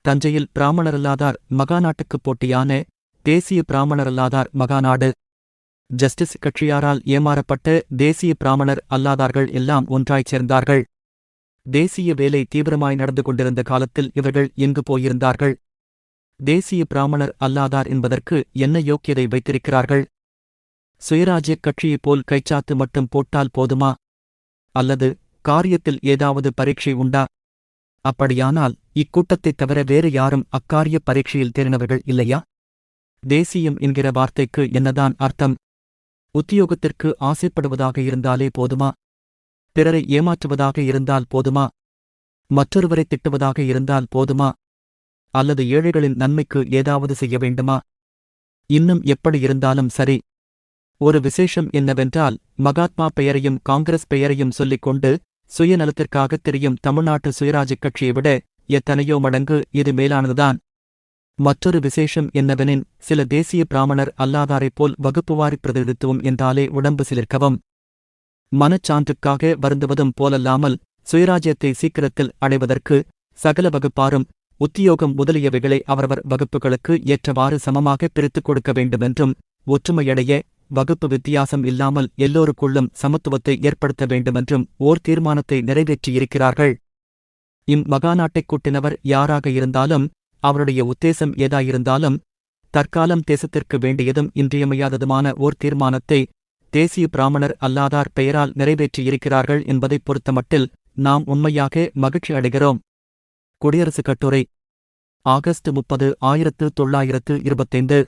தஞ்சையில் பிராமணரல்லாதார் மகாநாட்டுக்கு போட்டியான தேசிய பிராமணரல்லாதார் மகாநாடு. ஜஸ்டிஸ் கட்சியாரால் ஏமாறப்பட்ட தேசிய பிராமணர் அல்லாதார்கள் எல்லாம் ஒன்றாய்ச் சேர்ந்தார்கள். தேசிய வேலை தீவிரமாய் நடந்து கொண்டிருந்த காலத்தில் இவர்கள் எங்கு போயிருந்தார்கள்? தேசிய பிராமணர் அல்லாதார் என்பதற்கு என்ன யோக்கியதை வைத்திருக்கிறார்கள்? சுயராஜ்யக் கட்சியைப் போல் கைச்சாத்து மட்டும் போட்டால் போதுமா? அல்லது காரியத்தில் ஏதாவது பரீட்சை உண்டா? அப்படியானால் இக்கூட்டத்தைத் தவிர வேறு யாரும் அக்காரிய பரீட்சையில் தேறினவர்கள் இல்லையா? தேசியம் என்கிற வார்த்தைக்கு என்னதான் அர்த்தம்? உத்தியோகத்திற்கு ஆசைப்படுவதாக இருந்தாலே போதுமா? பிறரை ஏமாற்றுவதாக இருந்தால் போதுமா? மற்றொருவரை திட்டுவதாக இருந்தால் போதுமா? அல்லது ஏழைகளின் நன்மைக்கு ஏதாவது செய்ய வேண்டுமா? இன்னும் எப்படி இருந்தாலும் சரி. ஒரு விசேஷம் என்னவென்றால் மகாத்மா பெயரையும் காங்கிரஸ் பெயரையும் சொல்லிக் கொண்டு சுயநலத்திற்காக தெரியும் தமிழ்நாட்டு சுயராஜ்யக் கட்சியை விட எத்தனையோ மடங்கு இது மேலானதுதான். மற்றொரு விசேஷம் என்னவெனின் சில தேசிய பிராமணர் அல்லாதாரைப் போல் வகுப்புவாரி பிரதிநிதித்துவம் என்றாலே உடம்பு சிலிர்க்கவும். மனச்சான்றுக்காக வருந்துவதும் போலல்லாமல் சுயராஜ்யத்தை சீக்கிரத்தில் அடைவதற்கு சகல வகுப்பாரும் உத்தியோகம் முதலியவைகளை அவரவர் வகுப்புகளுக்கு ஏற்றவாறு சமமாக பிரித்துக் கொடுக்க வேண்டுமென்றும் ஒற்றுமையடைய வகுப்பு வித்தியாசம் இல்லாமல் எல்லோருக்குள்ளும் சமத்துவத்தை ஏற்படுத்த வேண்டுமென்றும் ஓர் தீர்மானத்தை நிறைவேற்றியிருக்கிறார்கள். இம் மகாநாட்டைக் கூட்டினவர் யாராக இருந்தாலும் அவருடைய உத்தேசம் ஏதாயிருந்தாலும் தற்காலம் தேசத்திற்கு வேண்டியதும் இன்றியமையாததுமான ஓர் தீர்மானத்தை தேசிய பிராமணர் அல்லாதார் பெயரால் நிறைவேற்றியிருக்கிறார்கள் என்பதைப் பொறுத்தமட்டில் நாம் உண்மையாக மகிழ்ச்சி அடைகிறோம். குடியரசுக் கட்டுரை. ஆகஸ்ட் முப்பது ஆயிரத்து தொள்ளாயிரத்து இருபத்தைந்து.